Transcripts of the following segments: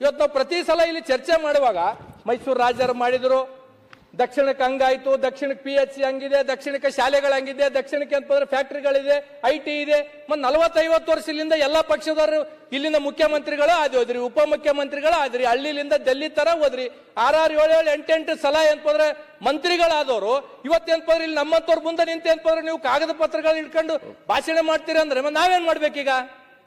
ಇವತ್ತು ನಾವು ಪ್ರತಿ ಸಲ ಇಲ್ಲಿ ಚರ್ಚೆ ಮಾಡುವಾಗ ಮೈಸೂರು ರಾಜರು ಮಾಡಿದ್ರು, ದಕ್ಷಿಣಕ್ಕೆ ಹಂಗಾಯ್ತು ದಕ್ಷಿಣಕ್ಕೆ ಪಿ ಎಚ್ ಸಿ ಹಂಗಿದೆ, ದಕ್ಷಿಣಕ್ಕೆ ಶಾಲೆಗಳು ಹಂಗಿದೆ, ದಕ್ಷಿಣಕ್ಕೆ ಅಂತಂದ್ರೆ ಫ್ಯಾಕ್ಟ್ರಿಗಳಿದೆ ಐ ಟಿ ಇದೆ. ಮತ್ತೆ ನಲವತ್ತೈವತ್ತು ವರ್ಷದಿಂದ ಎಲ್ಲ ಪಕ್ಷದವರು ಇಲ್ಲಿಂದ ಮುಖ್ಯಮಂತ್ರಿಗಳು ಆದಿ ಹೋದ್ರಿ ಉಪಮುಖ್ಯಮಂತ್ರಿಗಳು ಆದ್ರಿ, ಹಳ್ಳಿಲಿಂದ ಡೆಲ್ಲಿ ತರ ಹೋದ್ರಿ. ಆರ್ ಆರ್ ಏಳು ಏಳು ಎಂಟೆಂಟು ಸಲ ಏನಪ್ಪಂದ್ರೆ ಮಂತ್ರಿಗಳಾದವರು ಇವತ್ತೇನಪ್ಪ ಇಲ್ಲಿ ನಮ್ಮಂತವ್ರ ಮುಂದೆ ನಿಂತ ಏನಪ್ಪ ನೀವು ಕಾಗದ ಪತ್ರಗಳು ಇಟ್ಕೊಂಡು ಭಾಷಣ ಮಾಡ್ತೀರಿ ಅಂದ್ರೆ ನಾವೇನ್ ಮಾಡ್ಬೇಕೀಗ?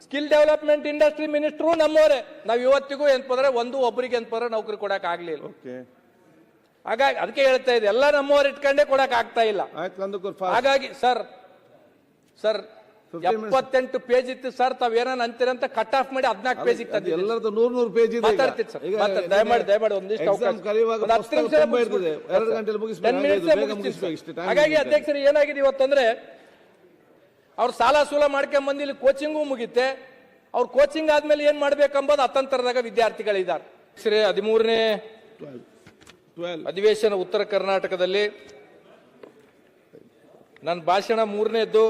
ಸ್ಕಿಲ್ ಡೆವಲಪ್ಮೆಂಟ್ ಇಂಡಸ್ಟ್ರಿ ಮಿನಿಸ್ಟ್ರು ನಮ್ಮವರೇ. ನಾವು ಇವತ್ತಿಗೂ ಏನಪ್ಪಂದ್ರೆ ಒಂದು ಒಬ್ಬರಿಗೆ ಏನಪ್ಪಂದ್ರೆ ನೌಕರಿ ಕೊಡಕ್ ಆಗ್ಲಿಲ್ಲ. ಓಕೆ. ಹಾಗಾಗಿ ಅದಕ್ಕೆ ಹೇಳ್ತಾ ಇದೆ ಎಲ್ಲ ನಮ್ಮವ್ರು ಇಟ್ಕೊಂಡೇ ಕೊಡಕ್ ಆಗ್ತಾ ಇಲ್ಲ. ಹಾಗಾಗಿ ಸರ್ ಸರ್ 15 minutes. ಎಪ್ಪತ್ತೆಂಟು ಪೇಜ್ ಇತ್ತು ಸರ್ ತಾವ್ ಏನಾನ ಅಂತೀರ ಅಂತ ಕಟ್ ಆಫ್ ಮಾಡಿ ಹದಿನಾಲ್ಕು ಪೇಜ್ ಇತ್ತು ಎಲ್ಲರದ್ದು ನೂರ್ ನೂರು ಪೇಜ್ ಮಾತಾಡ್ತಿತ್ತು ಸರ್. ದಯಮಾಡಿ, ದಯಮಾಡಿ ಒಂದಿಷ್ಟು ಅವಕಾಶ. ಹತ್ತು ನಿಮಿಷ ಹಾಗಾಗಿ. ಅಧ್ಯಕ್ಷರು ಏನಾಗಿದೆ ಇವತ್ತಂದ್ರೆ ಅವ್ರು ಸಾಲ ಸೂಲ ಮಾಡ್ಕೊಂಡ್ ಬಂದು ಇಲ್ಲಿ ಕೋಚಿಂಗು ಮುಗಿತೆ ಅವ್ರು ಕೋಚಿಂಗ್ ಆದ್ಮೇಲೆ ಏನ್ ಮಾಡ್ಬೇಕಂಬೋದು ಅತಂತರದಾಗ ವಿದ್ಯಾರ್ಥಿಗಳಿದ್ದಾರೆ ಶ್ರೀ ಹದಿಮೂರನೇ 12. 12. ಅಧಿವೇಶನ ಉತ್ತರ ಕರ್ನಾಟಕದಲ್ಲಿ ನನ್ನ ಭಾಷಣ ಮೂರನೇದ್ದು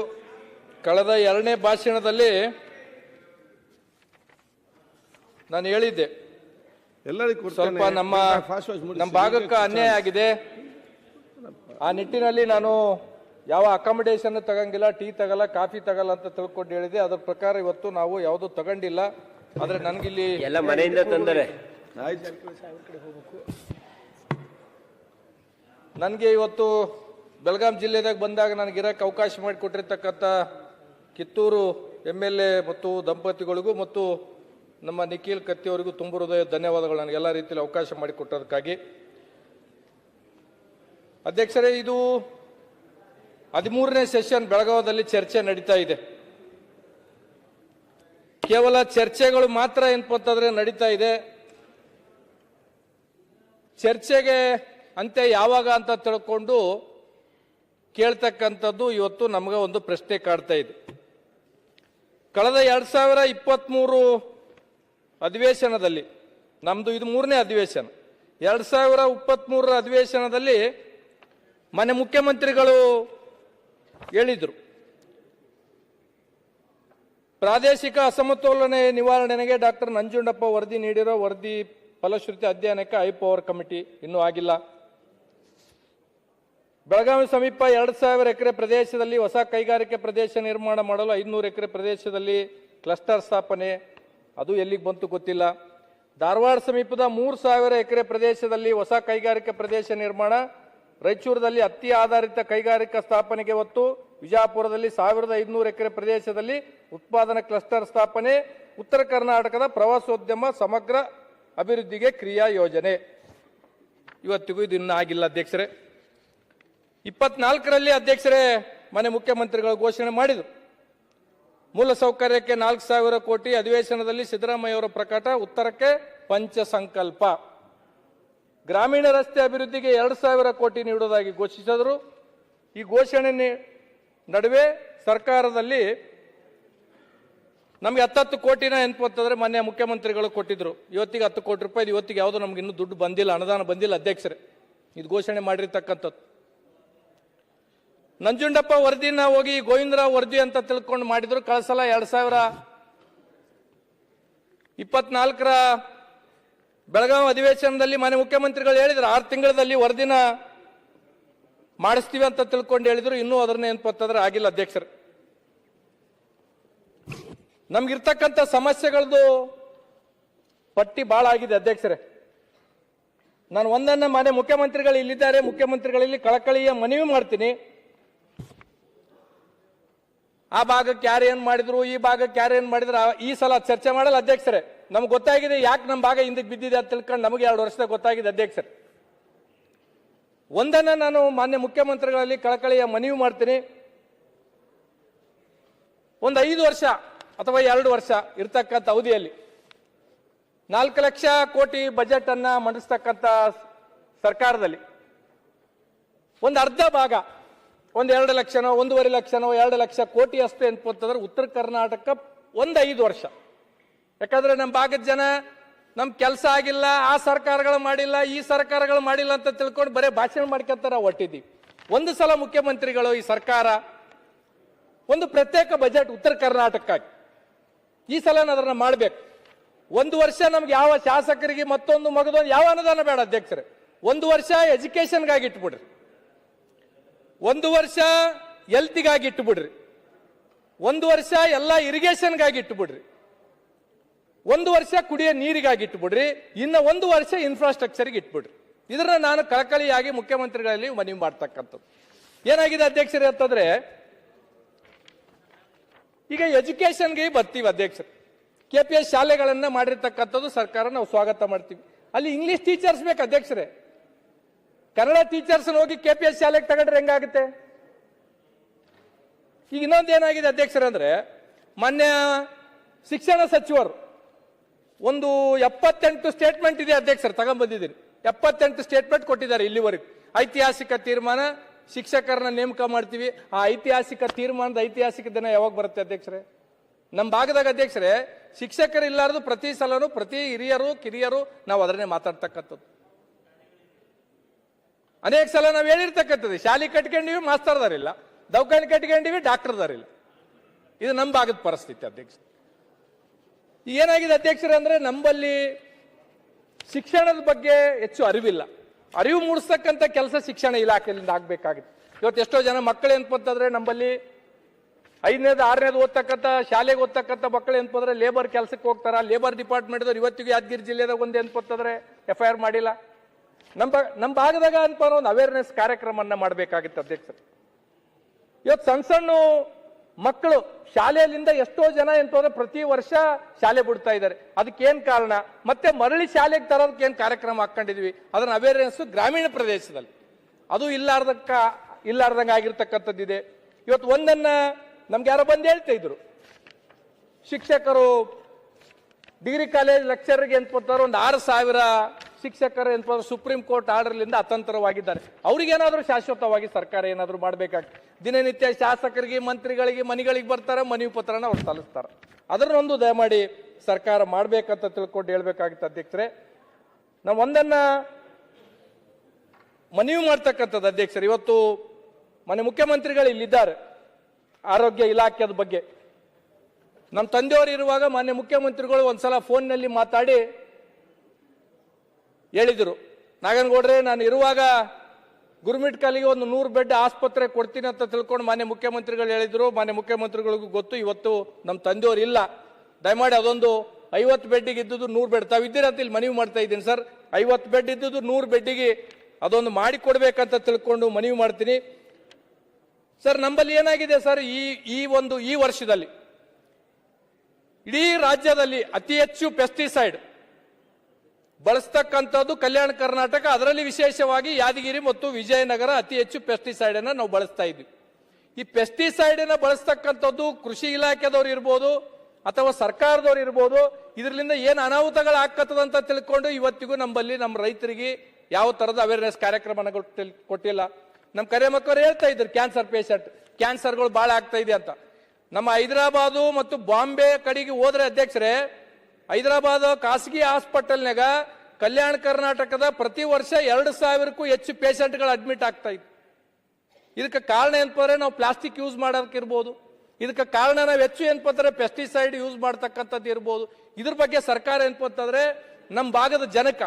ಕಳೆದ ಎರಡನೇ ಭಾಷಣದಲ್ಲಿ ನಾನು ಹೇಳಿದ್ದೆ ಎಲ್ಲರಿಗೂ. ಸ್ವಲ್ಪ ನಮ್ಮ ನಮ್ಮ ಭಾಗಕ್ಕೆ ಅನ್ಯಾಯ ಆಗಿದೆ ಆ ನಿಟ್ಟಿನಲ್ಲಿ ನಾನು ಯಾವ ಅಕಾಮಿಡೇಷನ್ ತಗಂಗಿಲ್ಲ ಟೀ ತಗಲ್ಲ ಕಾಫಿ ತಗಲ್ಲ ಅಂತ ತಿಳ್ಕೊಂಡು ಹೇಳಿದೆ. ಅದ್ರ ಪ್ರಕಾರ ಇವತ್ತು ನಾವು ಯಾವುದು ತಗೊಂಡಿಲ್ಲ. ಆದ್ರೆ ನನಗಿಲ್ಲಿ ಎಲ್ಲ ಮನೆಯಿಂದ ತಂದರೆ. ನನಗೆ ಇವತ್ತು ಬೆಳಗಾಂ ಜಿಲ್ಲೆದಾಗ ಬಂದಾಗ ನನಗೆ ಇರಕ್ಕೆ ಅವಕಾಶ ಮಾಡಿಕೊಟ್ಟಿರ್ತಕ್ಕಂಥ ಕಿತ್ತೂರು ಎಂ ಎಲ್ ಎ ಮತ್ತು ದಂಪತಿಗಳಿಗೂ ಮತ್ತು ನಮ್ಮ ನಿಖಿಲ್ ಕತ್ತಿ ಅವರಿಗೂ ತುಂಬ ಹೃದಯ ಧನ್ಯವಾದಗಳು. ನನಗೆ ಎಲ್ಲ ರೀತಿಯಲ್ಲಿ ಅವಕಾಶ ಮಾಡಿಕೊಟ್ಟದಕ್ಕಾಗಿ. ಅಧ್ಯಕ್ಷರೇ ಇದು ಹದಿಮೂರನೇ ಸೆಷನ್ ಬೆಳಗಾವದಲ್ಲಿ ಚರ್ಚೆ ನಡೀತಾ ಇದೆ. ಕೇವಲ ಚರ್ಚೆಗಳು ಮಾತ್ರ ಅಂತಂದ್ರೆ ನಡೀತಾ ಇದೆ. ಚರ್ಚೆಗೆ ಅಂತೆ ಯಾವಾಗ ಅಂತ ತಿಳ್ಕೊಂಡು ಕೇಳ್ತಕ್ಕಂಥದ್ದು ಇವತ್ತು ನಮಗೆ ಒಂದು ಪ್ರಶ್ನೆ ಕಾಡ್ತಾ ಇದೆ. ಕಳೆದ ಎರಡು ಸಾವಿರ ಇಪ್ಪತ್ತ್ಮೂರು ಅಧಿವೇಶನದಲ್ಲಿ, ನಮ್ದು ಇದು ಮೂರನೇ ಅಧಿವೇಶನ, ಎರಡು ಸಾವಿರ ಇಪ್ಪತ್ತ್ಮೂರರ ಅಧಿವೇಶನದಲ್ಲಿ ಮನೆ ಮುಖ್ಯಮಂತ್ರಿಗಳು ಹೇಳಿದ್ರು. ಪ್ರಾದೇಶಿಕ ಅಸಮತೋಲನೆ ನಿವಾರಣೆಗೆ ಡಾಕ್ಟರ್ ನಂಜುಂಡಪ್ಪ ವರದಿ ನೀಡಿರೋ ವರದಿ ಫಲಶ್ರುತಿ ಅಧ್ಯಯನಕ್ಕೆ ಹೈ ಪವರ್ ಕಮಿಟಿ ಇನ್ನೂ ಆಗಿಲ್ಲ. ಬೆಳಗಾವಿ ಸಮೀಪ ಎರಡು ಸಾವಿರ ಎಕರೆ ಪ್ರದೇಶದಲ್ಲಿ ಹೊಸ ಕೈಗಾರಿಕೆ ಪ್ರದೇಶ ನಿರ್ಮಾಣ ಮಾಡಲು ಐದುನೂರು ಎಕರೆ ಪ್ರದೇಶದಲ್ಲಿ ಕ್ಲಸ್ಟರ್ ಸ್ಥಾಪನೆ. ಅದು ಎಲ್ಲಿಗೆ ಬಂತು ಗೊತ್ತಿಲ್ಲ. ಧಾರವಾಡ ಸಮೀಪದ ಮೂರು ಸಾವಿರ ಎಕರೆ ಪ್ರದೇಶದಲ್ಲಿ ಹೊಸ ಕೈಗಾರಿಕೆ ಪ್ರದೇಶ ನಿರ್ಮಾಣ ರಾಯಚೂರದಲ್ಲಿ ಹತ್ತಿ ಆಧಾರಿತ ಕೈಗಾರಿಕಾ ಸ್ಥಾಪನೆಗೆ ಒತ್ತು. ವಿಜಯಪುರದಲ್ಲಿ ಸಾವಿರದ ಐದುನೂರು ಎಕರೆ ಪ್ರದೇಶದಲ್ಲಿ ಉತ್ಪಾದನಾ ಕ್ಲಸ್ಟರ್ ಸ್ಥಾಪನೆ. ಉತ್ತರ ಕರ್ನಾಟಕದ ಪ್ರವಾಸೋದ್ಯಮ ಸಮಗ್ರ ಅಭಿವೃದ್ಧಿಗೆ ಕ್ರಿಯಾ ಯೋಜನೆ. ಇವತ್ತಿಗೂ ಇದು ಇನ್ನೂ ಆಗಿಲ್ಲ ಅಧ್ಯಕ್ಷರೇ. ಇಪ್ಪತ್ನಾಲ್ಕರಲ್ಲಿ ಅಧ್ಯಕ್ಷರೇ ಮನೆ ಮುಖ್ಯಮಂತ್ರಿಗಳು ಘೋಷಣೆ ಮಾಡಿದರು. ಮೂಲ ಸೌಕರ್ಯಕ್ಕೆ ನಾಲ್ಕು ಸಾವಿರ ಕೋಟಿ ಅಧಿವೇಶನದಲ್ಲಿ ಸಿದ್ದರಾಮಯ್ಯ ಅವರ ಪ್ರಕಟ ಉತ್ತರಕ್ಕೆ ಪಂಚ ಸಂಕಲ್ಪ ಗ್ರಾಮೀಣ ರಸ್ತೆ ಅಭಿವೃದ್ಧಿಗೆ ಎರಡು ಸಾವಿರ ಕೋಟಿ ನೀಡುವುದಾಗಿ ಘೋಷಿಸಿದರು. ಈ ಘೋಷಣೆ ನಡುವೆ ಸರ್ಕಾರದಲ್ಲಿ ನಮಗೆ ಹತ್ತತ್ತು ಕೋಟಿನ ಏನಪ್ಪ ಅಂತಂದರೆ ಮೊನ್ನೆ ಮುಖ್ಯಮಂತ್ರಿಗಳು ಕೊಟ್ಟಿದ್ರು. ಇವತ್ತಿಗೆ ಹತ್ತು ಕೋಟಿ ರೂಪಾಯಿ ಇವತ್ತಿಗೆ ಯಾವುದು ನಮ್ಗೆ ಇನ್ನೂ ದುಡ್ಡು ಬಂದಿಲ್ಲ, ಅನುದಾನ ಬಂದಿಲ್ಲ, ಅಧ್ಯಕ್ಷರೇ. ಇದು ಘೋಷಣೆ ಮಾಡಿರ್ತಕ್ಕಂಥದ್ದು. ನಂಜುಂಡಪ್ಪ ವರದಿನ ಹೋಗಿ ಗೋವಿಂದರಾವ್ ವರದಿ ಅಂತ ತಿಳ್ಕೊಂಡು ಮಾಡಿದ್ರು. ಕಳಸಲ್ಲ, ಎರಡು ಸಾವಿರ ಇಪ್ಪತ್ನಾಲ್ಕರ ಬೆಳಗಾವಿ ಅಧಿವೇಶನದಲ್ಲಿ ಮನೆ ಮುಖ್ಯಮಂತ್ರಿಗಳು ಹೇಳಿದ್ರು, ಆರು ತಿಂಗಳಲ್ಲಿ ವರದಿನ ಮಾಡಿಸ್ತೀವಿ ಅಂತ ತಿಳ್ಕೊಂಡು ಹೇಳಿದ್ರು, ಇನ್ನೂ ಅದನ್ನ ಏನಪ್ಪ ಅಂತಂದ್ರೆ ಆಗಿಲ್ಲ ಅಧ್ಯಕ್ಷರು. ನಮ್ಗಿರ್ತಕ್ಕಂಥ ಸಮಸ್ಯೆಗಳದ್ದು ಪಟ್ಟಿ ಬಹಳ ಆಗಿದೆ ಅಧ್ಯಕ್ಷರೇ. ನಾನು ಒಂದನ್ನ ಮನೆ ಮುಖ್ಯಮಂತ್ರಿಗಳು ಇಲ್ಲಿದ್ದಾರೆ, ಮುಖ್ಯಮಂತ್ರಿಗಳಲ್ಲಿ ಕಳಕಳಿಯ ಮನವಿ ಮಾಡ್ತೀನಿ. ಆ ಭಾಗಕ್ಕೆ ಯಾರು ಏನು ಮಾಡಿದ್ರು, ಈ ಭಾಗಕ್ಕೆ ಯಾರು ಏನು ಮಾಡಿದ್ರು ಈ ಸಲ ಚರ್ಚೆ ಮಾಡಲ್ಲ ಅಧ್ಯಕ್ಷರೇ. ನಮ್ಗೆ ಗೊತ್ತಾಗಿದೆ ಯಾಕೆ ನಮ್ಮ ಭಾಗ ಹಿಂದಕ್ಕೆ ಬಿದ್ದಿದೆ ಅಂತ ತಿಳ್ಕೊಂಡು ನಮಗೆ ಎರಡು ವರ್ಷದಾಗ ಗೊತ್ತಾಗಿದೆ ಅಧ್ಯಕ್ಷರೇ ಒಂದನ್ನು ನಾನು ಮಾನ್ಯ ಮುಖ್ಯಮಂತ್ರಿಗಳಲ್ಲಿ ಕಳಕಳಿಯ ಮನವಿ ಮಾಡ್ತೀನಿ. ಒಂದು ಐದು ವರ್ಷ ಅಥವಾ ಎರಡು ವರ್ಷ ಇರ್ತಕ್ಕಂಥ ಅವಧಿಯಲ್ಲಿ ನಾಲ್ಕು ಲಕ್ಷ ಕೋಟಿ ಬಜೆಟ್ ಅನ್ನ ಮಂಡಿಸ್ತಕ್ಕಂಥ ಸರ್ಕಾರದಲ್ಲಿ ಒಂದು ಅರ್ಧ ಭಾಗ, ಒಂದು ಎರಡು ಲಕ್ಷನೋ, ಒಂದೂವರೆ ಲಕ್ಷನೋ, ಎರಡು ಲಕ್ಷ ಕೋಟಿ ಅಷ್ಟೇ ಅಂತಂದ್ರೆ ಉತ್ತರ ಕರ್ನಾಟಕ ಒಂದು ಐದು ವರ್ಷ. ಯಾಕಂದ್ರೆ ನಮ್ಮ ಭಾಗದ ಜನ ನಮ್ ಕೆಲಸ ಆಗಿಲ್ಲ, ಆ ಸರ್ಕಾರಗಳು ಮಾಡಿಲ್ಲ, ಈ ಸರ್ಕಾರಗಳು ಮಾಡಿಲ್ಲ ಅಂತ ತಿಳ್ಕೊಂಡು ಬರೇ ಭಾಷಣ ಮಾಡ್ಕೊಂತಾರ ಒಟ್ಟಿದ್ದೀವಿ. ಒಂದು ಸಲ ಮುಖ್ಯಮಂತ್ರಿಗಳು ಈ ಸರ್ಕಾರ, ಒಂದು ಪ್ರತ್ಯೇಕ ಬಜೆಟ್ ಉತ್ತರ ಕರ್ನಾಟಕಕ್ಕಾಗಿ. ಈ ಸಲ ಅದನ್ನ ಮಾಡಬೇಕು. ಒಂದು ವರ್ಷ ನಮ್ಗೆ ಯಾವ ಶಾಸಕರಿಗೆ ಮತ್ತೊಂದು ಮಗದೊಂದು ಯಾವ ಅನುದಾನ ಬೇಡ ಅಧ್ಯಕ್ಷರೇ. ಒಂದು ವರ್ಷ ಎಜುಕೇಶನ್ಗಾಗಿ ಇಟ್ಬಿಡ್ರಿ. ಒಂದು ವರ್ಷ ಎಲ್ತಿಗಾಗಿ ಇಟ್ಬಿಡ್ರಿ. ಒಂದು ವರ್ಷ ಎಲ್ಲ ಇರಿಗೇಷನ್ಗಾಗಿ ಇಟ್ಬಿಡ್ರಿ. ಒಂದು ವರ್ಷ ಕುಡಿಯೋ ನೀರಿಗಾಗಿ ಇಟ್ಬಿಡ್ರಿ, ಇನ್ನ ಒಂದು ವರ್ಷ ಇನ್ಫ್ರಾಸ್ಟ್ರಕ್ಚರ್ಗೆ ಇಟ್ಬಿಡ್ರಿ. ಇದನ್ನ ನಾನು ಕಳಕಳಿಯಾಗಿ ಮುಖ್ಯಮಂತ್ರಿಗಳಲ್ಲಿ ಮನವಿ ಮಾಡ್ತಕ್ಕಂಥದ್ದು. ಏನಾಗಿದೆ ಅಧ್ಯಕ್ಷರೇ ಅಂತಂದ್ರೆ, ಈಗ ಎಜುಕೇಶನ್ಗೆ ಬರ್ತೀವಿ ಅಧ್ಯಕ್ಷರು. ಕೆ ಪಿ ಎಸ್ ಶಾಲೆಗಳನ್ನ ಮಾಡಿರ್ತಕ್ಕಂಥದ್ದು ಸರ್ಕಾರ ನಾವು ಸ್ವಾಗತ ಮಾಡ್ತೀವಿ. ಅಲ್ಲಿ ಇಂಗ್ಲಿಷ್ ಟೀಚರ್ಸ್ ಬೇಕು ಅಧ್ಯಕ್ಷರೇ. ಕನ್ನಡ ಟೀಚರ್ಸ್ ಹೋಗಿ ಕೆ ಪಿ ಎಸ್ ಶಾಲೆಗೆ ತಗೊಂಡ್ರೆ ಹೆಂಗಾಗುತ್ತೆ? ಈಗ ಇನ್ನೊಂದು ಏನಾಗಿದೆ ಅಧ್ಯಕ್ಷರೇ ಅಂದ್ರೆ ಮಾನ್ಯ ಶಿಕ್ಷಣ ಸಚಿವರು ಒಂದು ಎಪ್ಪತ್ತೆಂಟು ಸ್ಟೇಟ್ಮೆಂಟ್ ಇದೆ ಅಧ್ಯಕ್ಷರು, ತಗೊಂಡ್ಬಂದಿದ್ದೀನಿ. ಎಪ್ಪತ್ತೆಂಟು ಸ್ಟೇಟ್ಮೆಂಟ್ ಕೊಟ್ಟಿದ್ದಾರೆ ಇಲ್ಲಿವರೆಗೆ. ಐತಿಹಾಸಿಕ ತೀರ್ಮಾನ, ಶಿಕ್ಷಕರನ್ನ ನೇಮಕ ಮಾಡ್ತೀವಿ. ಆ ಐತಿಹಾಸಿಕ ತೀರ್ಮಾನದ ಐತಿಹಾಸಿಕ ದಿನ ಯಾವಾಗ ಬರುತ್ತೆ ಅಧ್ಯಕ್ಷರೇ? ನಮ್ಮ ಭಾಗದಾಗ ಅಧ್ಯಕ್ಷರೇ, ಶಿಕ್ಷಕರು ಇಲ್ಲಾರದು ಪ್ರತಿ ಸಲನು ಪ್ರತಿ ಹಿರಿಯರು, ಕಿರಿಯರು ನಾವು ಅದನ್ನೇ ಮಾತಾಡ್ತಕ್ಕಂಥದ್ದು. ಅನೇಕ ಸಲ ನಾವು ಹೇಳಿರ್ತಕ್ಕಂಥದ್ದು, ಶಾಲೆ ಕಟ್ಕೊಂಡಿವಿ, ಮಾಸ್ತರ್ದಾರಿಲ್ಲ. ದವಾಖಾನೆ ಕಟ್ಕೊಂಡಿವಿ, ಡಾಕ್ಟರ್ದಾರಿಲ್ಲ. ಇದು ನಮ್ಮ ಭಾಗದ ಪರಿಸ್ಥಿತಿ ಅಧ್ಯಕ್ಷ ಏನಾಗಿದೆ ಅಧ್ಯಕ್ಷರೇ ಅಂದ್ರೆ ನಮ್ಮಲ್ಲಿ ಶಿಕ್ಷಣದ ಬಗ್ಗೆ ಹೆಚ್ಚು ಅರಿವಿಲ್ಲ. ಅರಿವು ಮೂಡಿಸ್ತಕ್ಕಂಥ ಕೆಲಸ ಶಿಕ್ಷಣ ಇಲಾಖೆಯಿಂದ ಆಗ್ಬೇಕಾಗಿತ್ತು. ಇವತ್ತು ಎಷ್ಟೋ ಜನ ಮಕ್ಕಳು ಏನ್ಪಂತಂದ್ರೆ ನಮ್ಮಲ್ಲಿ ಐದನೇದು, ಆರನೇದು ಓದ್ತಕ್ಕಂಥ, ಶಾಲೆಗೆ ಓದ್ತಕ್ಕಂಥ ಮಕ್ಕಳು ಏನಪ್ಪಂದ್ರೆ ಲೇಬರ್ ಕೆಲಸಕ್ಕೆ ಹೋಗ್ತಾರೆ. ಲೇಬರ್ ಡಿಪಾರ್ಟ್ಮೆಂಟ್ದವ್ರು ಇವತ್ತಿಗೂ ಯಾದಗಿರಿ ಜಿಲ್ಲೆದಾಗ ಒಂದು ಏನಪ್ಪಂತಂದ್ರೆ ಎಫ್ ಐ ಆರ್ ಮಾಡಿಲ್ಲ ನಮ್ಮ ನಮ್ಮ ಭಾಗದಾಗ ಅಂತ ಒಂದು ಅವೇರ್ನೆಸ್ ಕಾರ್ಯಕ್ರಮವನ್ನು ಮಾಡಬೇಕಾಗಿತ್ತು ಅಧ್ಯಕ್ಷರು. ಇವತ್ತು ಸಣ್ಣ ಸಣ್ಣ ಮಕ್ಕಳು ಶಾಲೆಯಲ್ಲಿಂದ ಎಷ್ಟೋ ಜನ ಎಂತಂದ್ರೆ ಪ್ರತಿ ವರ್ಷ ಶಾಲೆ ಬಿಡ್ತಾ ಇದ್ದಾರೆ. ಅದಕ್ಕೇನ್ ಕಾರಣ? ಮತ್ತೆ ಮರಳಿ ಶಾಲೆಗೆ ತರೋದಕ್ಕೆ ಏನ್ ಕಾರ್ಯಕ್ರಮ ಹಾಕೊಂಡಿದ್ವಿ ಅದನ್ನ ಅವೇರ್ನೆಸ್ ಗ್ರಾಮೀಣ ಪ್ರದೇಶದಲ್ಲಿ. ಅದು ಇಲ್ಲಾರ್ದಕ್ಕ, ಇಲ್ಲಾರ್ದಂಗ ಆಗಿರ್ತಕ್ಕಂಥದ್ದಿದೆ. ಇವತ್ತು ಒಂದನ್ನ ನಮ್ಗೆ ಯಾರೋ ಬಂದು ಹೇಳ್ತಾ ಇದ್ರು. ಶಿಕ್ಷಕರು, ಡಿಗ್ರಿ ಕಾಲೇಜ್ ಲೆಕ್ಚರ್ಗೆ ಅಂತ ಒಂದು ಆರು ಸಾವಿರ ಶಿಕ್ಷಕರು ಏನಪ್ಪ ಸುಪ್ರೀಂ ಕೋರ್ಟ್ ಆರ್ಡರ್ಲಿಂದ ಅತಂತ್ರವಾಗಿದ್ದಾರೆ. ಅವ್ರಿಗೇನಾದರೂ ಶಾಶ್ವತವಾಗಿ ಸರ್ಕಾರ ಏನಾದರೂ ಮಾಡಬೇಕಾ ದಿನನಿತ್ಯ ಶಾಸಕರಿಗೆ, ಮಂತ್ರಿಗಳಿಗೆ, ಮನೆಗಳಿಗೆ ಬರ್ತಾರೆ ಮನವಿ ಪತ್ರನ ಅವ್ರು ಸಲ್ಲಿಸ್ತಾರೆ ಅದನ್ನೊಂದು ದಯಮಾಡಿ ಸರ್ಕಾರ ಮಾಡ್ಬೇಕಂತ ತಿಳ್ಕೊಂಡು ಹೇಳ್ಬೇಕಾಗಿತ್ತು ಅಧ್ಯಕ್ಷರೇ. ನಾವು ಒಂದನ್ನ ಮನವಿ ಮಾಡ್ತಕ್ಕಂಥದ್ದು ಅಧ್ಯಕ್ಷರು. ಇವತ್ತು ಮನೆ ಮುಖ್ಯಮಂತ್ರಿಗಳು ಇಲ್ಲಿದ್ದಾರೆ. ಆರೋಗ್ಯ ಇಲಾಖೆದ ಬಗ್ಗೆ. ನಮ್ಮ ತಂದೆಯವರು ಇರುವಾಗ ಮಾನ್ಯ ಮುಖ್ಯಮಂತ್ರಿಗಳು ಒಂದ್ಸಲ ಫೋನ್ನಲ್ಲಿ ಮಾತಾಡಿ ಹೇಳಿದರು. ನಾಗನಗೌಡ್ರೆ, ನಾನು ಇರುವಾಗ ಗುರುಮಿಟ್ ಕಾಲಿಗೆ ಒಂದು ನೂರು ಬೆಡ್ ಆಸ್ಪತ್ರೆ ಕೊಡ್ತೀನಿ ಅಂತ ತಿಳ್ಕೊಂಡು ಮಾನ್ಯ ಮುಖ್ಯಮಂತ್ರಿಗಳು ಹೇಳಿದರು. ಮಾನ್ಯ ಮುಖ್ಯಮಂತ್ರಿಗಳಿಗೂ ಗೊತ್ತು, ಇವತ್ತು ನಮ್ಮ ತಂದೆಯವರು ಇಲ್ಲ. ದಯಮಾಡಿ ಅದೊಂದು ಐವತ್ತು ಬೆಡ್ಡಿಗೆ ಇದ್ದುದು ನೂರು ಬೆಡ್. ತಾವು ಇದ್ದೀರಾ ಅಂತ ಇಲ್ಲಿ ಮನವಿ ಮಾಡ್ತಾ ಇದ್ದೀನಿ ಸರ್. ಐವತ್ತು ಬೆಡ್ ಇದ್ದುದು ನೂರು ಬೆಡ್ಡಿಗೆ ಅದೊಂದು ಮಾಡಿ ಕೊಡಬೇಕಂತ ತಿಳ್ಕೊಂಡು ಮನವಿ ಮಾಡ್ತೀನಿ. ಸರ್ ನಮ್ಮಲ್ಲಿ ಏನಾಗಿದೆ ಸರ್, ಈ ಈ ಒಂದು, ಈ ವರ್ಷದಲ್ಲಿ ಇಡೀ ರಾಜ್ಯದಲ್ಲಿ ಅತಿ ಹೆಚ್ಚು ಪೆಸ್ಟಿಸೈಡ್ ಬಳಸ್ತಕ್ಕಂಥದ್ದು ಕಲ್ಯಾಣ ಕರ್ನಾಟಕ. ಅದರಲ್ಲಿ ವಿಶೇಷವಾಗಿ ಯಾದಗಿರಿ ಮತ್ತು ವಿಜಯನಗರ ಅತಿ ಹೆಚ್ಚು ಪೆಸ್ಟಿಸೈಡ್ ಅನ್ನ ನಾವು ಬಳಸ್ತಾ ಇದ್ವಿ. ಈ ಪೆಸ್ಟಿಸೈಡ್ ಅನ್ನ ಬಳಸ್ತಕ್ಕಂಥದ್ದು ಕೃಷಿ ಇಲಾಖೆದವ್ರು ಇರ್ಬೋದು ಅಥವಾ ಸರ್ಕಾರದವ್ರು ಇರ್ಬೋದು. ಇದರಿಂದ ಏನು ಅನಾಹುತಗಳು ಆಗ್ತದಂತ ತಿಳ್ಕೊಂಡು ಇವತ್ತಿಗೂ ನಮ್ಮಲ್ಲಿ ನಮ್ಮ ರೈತರಿಗೆ ಯಾವ ತರದ ಅವೇರ್ನೆಸ್ ಕಾರ್ಯಕ್ರಮಗಳು ಕೊಟ್ಟಿಲ್ಲ. ನಮ್ಮ ಕರೆ ಮಕ್ಕಳು ಹೇಳ್ತಾ ಇದ್ರು ಕ್ಯಾನ್ಸರ್ ಪೇಷಂಟ್ ಕ್ಯಾನ್ಸರ್ಗಳು ಭಾಳ ಆಗ್ತಾ ಇದೆ ಅಂತ. ನಮ್ಮ ಹೈದರಾಬಾದು ಮತ್ತು ಬಾಂಬೆ ಕಡೆಗೆ ಹೋದ್ರೆ ಅಧ್ಯಕ್ಷರೇ ಹೈದರಾಬಾದ್ ಖಾಸಗಿ ಹಾಸ್ಪಿಟಲ್ನಾಗ ಕಲ್ಯಾಣ ಕರ್ನಾಟಕದ ಪ್ರತಿ ವರ್ಷ ಎರಡು ಸಾವಿರಕ್ಕೂ ಹೆಚ್ಚು ಪೇಷಂಟ್ಗಳು ಅಡ್ಮಿಟ್ ಆಗ್ತಾ ಇತ್ತು ಇದಕ್ಕೆ ಕಾರಣ ಏನಪ್ಪ ನಾವು ಪ್ಲಾಸ್ಟಿಕ್ ಯೂಸ್ ಮಾಡೋದಕ್ಕಿರ್ಬೋದು ಇದಕ್ಕೆ ಕಾರಣ ನಾವು ಹೆಚ್ಚು ಏನಪ್ಪ ಅಂದ್ರೆ ಪೆಸ್ಟಿಸೈಡ್ ಯೂಸ್ ಮಾಡ್ತಕ್ಕಂಥದ್ದು ಇರ್ಬೋದು. ಇದ್ರ ಬಗ್ಗೆ ಸರ್ಕಾರ ಏನಪ್ಪ ಅಂತಂದ್ರೆ ನಮ್ಮ ಭಾಗದ ಜನಕ,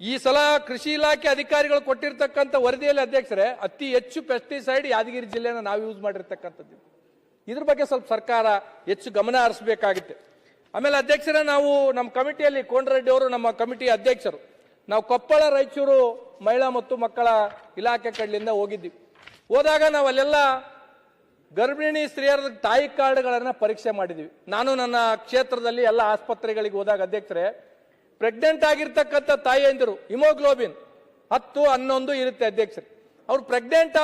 ಈ ಸಲ ಕೃಷಿ ಇಲಾಖೆ ಅಧಿಕಾರಿಗಳು ಕೊಟ್ಟಿರ್ತಕ್ಕಂಥ ವರದಿಯಲ್ಲಿ ಅಧ್ಯಕ್ಷರೇ, ಅತಿ ಹೆಚ್ಚು ಪೆಸ್ಟಿಸೈಡ್ ಯಾದಗಿರಿ ಜಿಲ್ಲೆನ ನಾವು ಯೂಸ್ ಮಾಡಿರ್ತಕ್ಕಂಥದ್ದು. ಇದ್ರ ಬಗ್ಗೆ ಸ್ವಲ್ಪ ಸರ್ಕಾರ ಹೆಚ್ಚು ಗಮನ ಹರಿಸಬೇಕಾಗುತ್ತೆ. ಆಮೇಲೆ ಅಧ್ಯಕ್ಷರೇ, ನಾವು ನಮ್ಮ ಕಮಿಟಿಯಲ್ಲಿ ಕೋಣರೆಡ್ಡಿ ಅವರು ನಮ್ಮ ಕಮಿಟಿ ಅಧ್ಯಕ್ಷರು. ನಾವು ಕೊಪ್ಪಳ ರಾಯಚೂರು ಮಹಿಳಾ ಮತ್ತು ಮಕ್ಕಳ ಇಲಾಖೆ ಕಡೆಯಿಂದ ಹೋಗಿದ್ದೀವಿ. ಹೋದಾಗ ನಾವು ಅಲ್ಲೆಲ್ಲ ಗರ್ಭಿಣಿ ಸ್ತ್ರೀಯರ ತಾಯಿ ಕಾರ್ಡ್ಗಳನ್ನು ಪರೀಕ್ಷೆ ಮಾಡಿದ್ವಿ ನಾನು ನನ್ನ ಕ್ಷೇತ್ರದಲ್ಲಿ ಎಲ್ಲ ಆಸ್ಪತ್ರೆಗಳಿಗೆ ಹೋದಾಗ ಅಧ್ಯಕ್ಷರೇ ಪ್ರೆಗ್ನೆಂಟ್ ಆಗಿರ್ತಕ್ಕಂಥ ತಾಯಿಯಂದಿರು ಹಿಮೋಗ್ಲೋಬಿನ್ ಹತ್ತು ಹನ್ನೊಂದು ಇರುತ್ತೆ ಅಧ್ಯಕ್ಷರು. ಅವ್ರು ಪ್ರೆಗ್ನೆಂಟ್